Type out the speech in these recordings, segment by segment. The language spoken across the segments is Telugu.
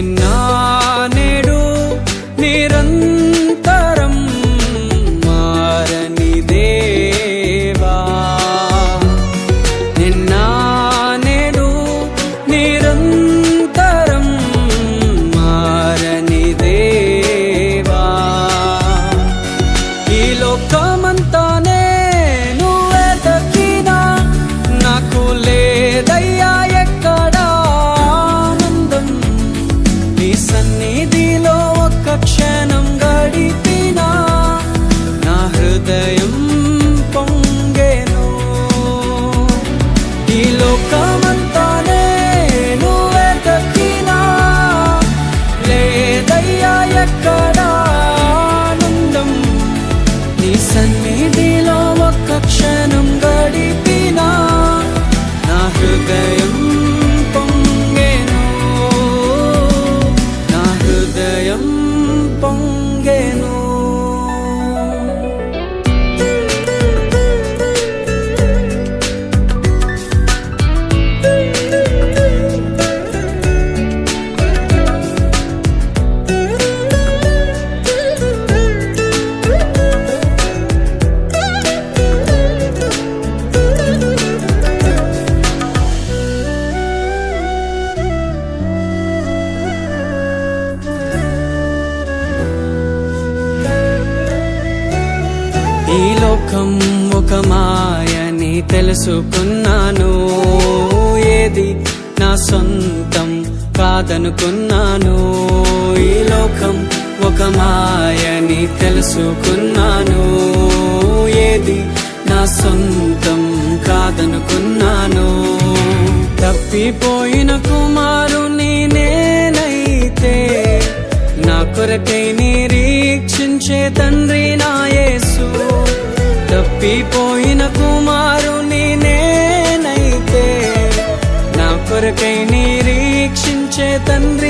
జీవం నిన్న హృదయం పొంగేను. ఈ లోకం ఒక మాయని తెలుసుకున్నాను. ఏది నా సొంతం కాదనుకున్నాను. ఈ లోకం ఒక మాయని తెలుసుకున్నాను. ఏది నా సొంతం కాదనుకున్నాను. తప్పిపోయిన కుమారుని కొరకై నిరీక్షించే తండ్రి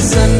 sun